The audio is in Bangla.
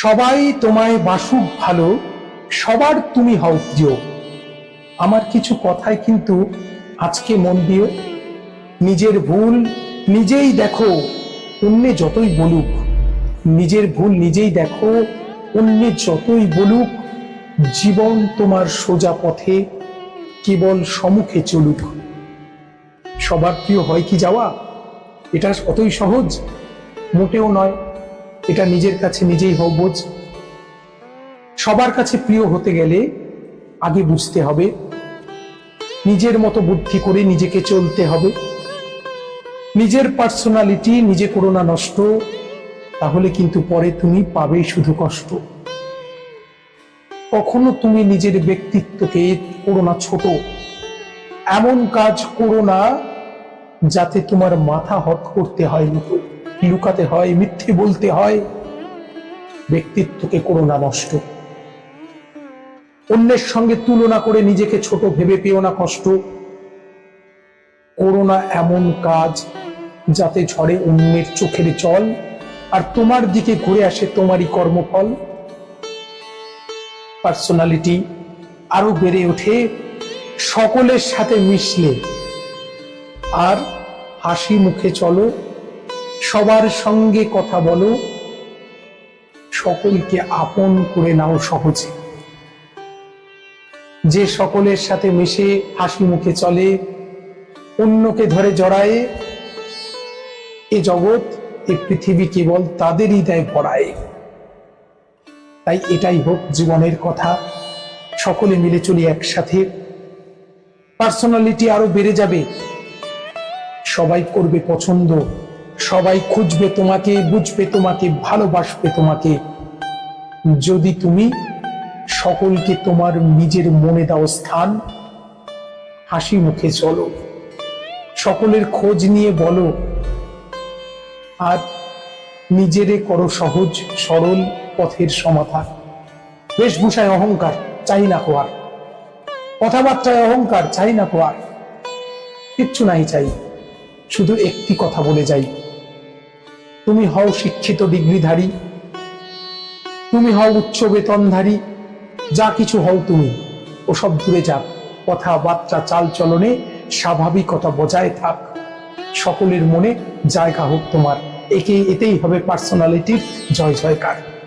সবাই তোমায় বাসুক ভালো, সবার তুমি হও প্রিয়। আমার কিছু কথায় কিন্তু আজকে মন দিও। নিজের ভুল নিজেই দেখো, অন্যে যতই বলুক। নিজের ভুল নিজেই দেখো, অন্যে যতই বলুক। জীবন তোমার সোজা পথে, কেবল সমুখে চলুক। সবার প্রিয় হয় কি যাওয়া? এটা অতই সহজ, মোটেও নয়। এটা নিজের কাছে নিজেই হোক, বোঝ। সবার কাছে প্রিয় হতে গেলে আগে বুঝতে হবে, নিজের মতো বুদ্ধি করে নিজেকে চলতে হবে। নিজের পার্সোনালিটি নিজে করো না নষ্ট, তাহলে কিন্তু পরে তুমি পাবে শুধু কষ্ট। কখনো তুমি নিজের ব্যক্তিত্বকে করো না ছোট। এমন কাজ করো না যাতে তোমার মাথা হট করতে হয় লুকো লুকাতে হয়, মিথ্যে বলতে হয়। ব্যক্তিত্বকে করো না নষ্ট। অন্যের সঙ্গে তুলনা করে নিজেকে ছোট ভেবে পেও না কষ্ট। করো না এমন কাজ যাতে ঝড়ে অন্যের চোখের চল আর তোমার দিকে ঘুরে আসে তোমারই কর্মফল। পার্সোনালিটি আরও বেড়ে ওঠে, সকলের সাথে মিশলে। আর হাসি মুখে চলো সবার সঙ্গে কথা বলো। সকলকে আপন করে নাও সহজে। যে সকলের সাথে মিশে হাসি মুখে চলে, অন্যকে ধরে জড়ায়, এ জগৎ, এ পৃথিবী কেবল তাদেরই দেয় পড়ায় তাই এটাই হোক জীবনের কথা। সকলে মিলে চলি একসাথে। পার্সোনালিটি আরও বেড়ে যাবে। সবাই করবে পছন্দ। সবাই খুঁজবে তোমাকে, বুঝবে তোমাকে, ভালোবাসবে তোমাকে। যদি তুমি সকলকে তোমার নিজের মনে দাও স্থান, হাসি মুখে চলো। সকলের খোঁজ নিয়ে বলো। আর নিজেরে করো সহজ, সরল পথের সমাধান। বেশভূষায় অহংকার, চাই না কোয়ার কথাবার্তায় অহংকার, চাই না কোয়ার কিচ্ছু নাই চাই। শুধু একটি কথা বলে যাই। তুমি হও শিক্ষিত ডিগ্রিধারী। তুমি হও উচ্চ বেতনধারী। যা কিছু হও তুমি। ওসব দূরে যাক। কথাবার্তা চাল চলনে স্বাভাবিকতা বজায় থাক। সকলের মনে জায়গা হোক তোমার। একে এতেই হবে পার্সোনালিটির জয় জয়কার